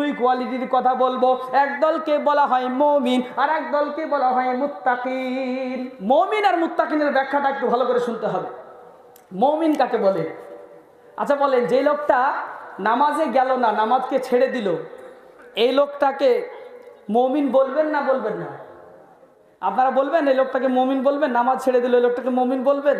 দুই কোয়ালিটির কথা বলব। এক দলকে বলা হয় মমিন আর এক দলকে বলা হয় মুত্তাকিন। মমিন আর মুত্তাকিনের ব্যাখ্যাটা একটু ভালো করে শুনতে হবে। মমিন কাকে বলে? আচ্ছা বলেন, যে লোকটা নামাজে গেল না, নামাজকে ছেড়ে দিল, এই লোকটাকে মমিন বলবেন না বলবেন না? আপনারা বলবেন, এই লোকটাকে মমিন বলবেন? নামাজ ছেড়ে দিল, এই লোকটাকে মমিন বলবেন?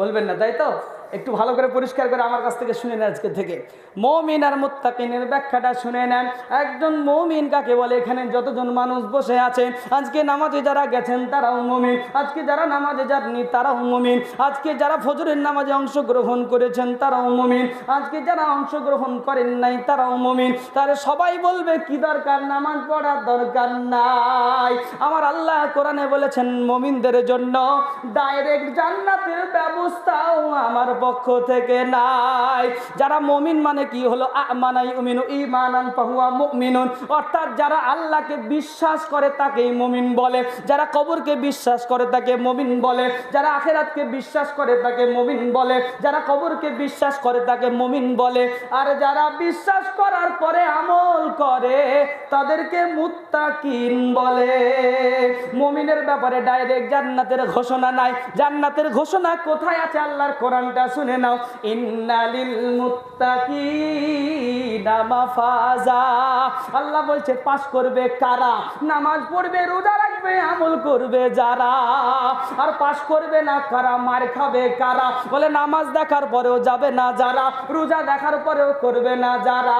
বলবেন না, তাই তো? একটু ভালো করে পরিষ্কার করে আমার কাছ থেকে শুনে নেন আজকে থেকে। মমিন আর মুত্তাকিনের ব্যাখ্যাটা শুনে নেন। একজন মমিন কাকে বলে? এখানে যতজন মানুষ বসে আছে, আজকে নামাজে যারা গেছেন তারাও মমিন। আজকে যারা নামাজে যাননি তারাও মমিন। আজকে যারা ফজরের নামাজে অংশগ্রহণ করেছেন তারাও মমিন। আজকে যারা অংশগ্রহণ করেন নাই তারাও মমিন। তাহলে সবাই বলবে, কি দরকার? নামাজ পড়ার দরকার নাই। আমার আল্লাহ কোরআনে বলেছেন, মমিনদের জন্য ডাইরেক্ট জান্নাতের ব্যবস্থাও আমার পক্ষ থেকে নাই। যারা মমিন মানে কি হলো? আমানাই উমিনু ইমানান পাহুয়া মুমিনুন। অর্থাৎ যারা আল্লাহকে বিশ্বাস করে তাকেই মমিন বলে। যারা কবরকে বিশ্বাস করে তাকে মমিন বলে। যারা আখেরাতকে বিশ্বাস করে তাকে মমিন বলে। যারা কবরকে বিশ্বাস করে তাকে মমিন বলে। আর যারা বিশ্বাস করার পরে আমল করে, তাদেরকে মুত্তাকিন বলে। মমিনের ব্যাপারে ডাইরেক্ট জান্নাতের ঘোষণা নাই। জান্নাতের ঘোষণা কোথায় আছে? আল্লাহর কোরআনটা শুনে নাও। ইন্নালিল মুত্তাকিনা মাফাজা। আল্লাহ বলছে পাস করবে কারা? নামাজ পড়বে, রোজা রাখবে, আমল করবে যারা? আর পাস করবে না কারা? মার খাবে কারা? বলে, নামাজ দেখার পরেও যাবে না যারা? রোজা দেখার পরেও করবে না যারা?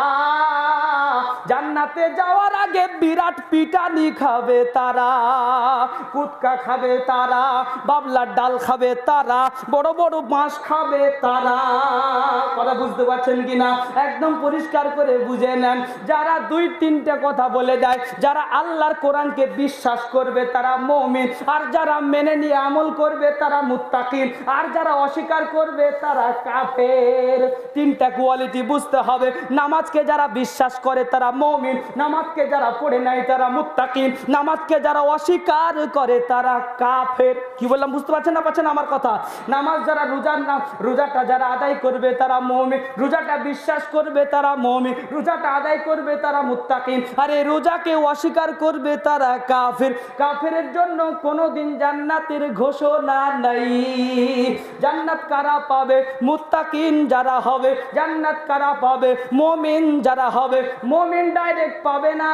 জান্নাতে যাওয়ার আগে বিরাট পিটানি খাবে তারা কুৎকা খাবে তারা, বাবলার ডাল খাবে তারা, বড় বড় বাঁশ খাবে তারা। কথা বুঝতে পারছেন কিনা? একদম পরিষ্কার করে বুঝে নেন। যারা দুই তিনটে কথা বলে দেয় যারা আল্লাহর কোরআনকে বিশ্বাস করবে তারা মমিন, আর যারা মেনে নিয়ে আমল করবে তারা মুত্তাকিন, আর যারা অস্বীকার করবে তারা কাফের। তিনটা কোয়ালিটি বুঝতে হবে। নামাজকে যারা বিশ্বাস করে তারা মমিন, নামাজকে যারা পড়ে নাই তারা মুত্তাকিন, নামাজকে যারা অস্বীকার করে তারা কাফের। কি বললাম, বুঝতে পারছেন না পাচ্ছেন আমার কথা? নামাজ যারা রোজার নাম রোজাটা যারা আদায় করবে তারা মমিন, রোজাটা বিশ্বাস করবে তারা মমিন, রোজাটা আদায় করবে তারা মুত্তাকিন। আর রোজাকে অস্বীকার করবে তারা কাফের। কাফেরের জন্য কোনোদিন জান্নাতের ঘোষণা নাই। জান্নাত কারা পাবে? মুত্তাকিন যারা হবে, জান্নাত কারা পাবে? মমিন যারা হবে মমিন ডাইরেক্ট পাবে না,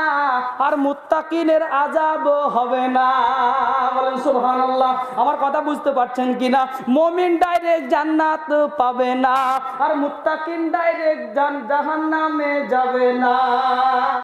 আর মুত্তাকিনের আজাব হবে না। বলেন, সুবহানাল্লাহ, আমার কথা বুঝতে পারছেন কিনা? মমিন ডাইরেক্ট জান্নাত পাবে না, আর মুত্তাকিন ডাইরেক্ট জাহান্নামে যাবে না।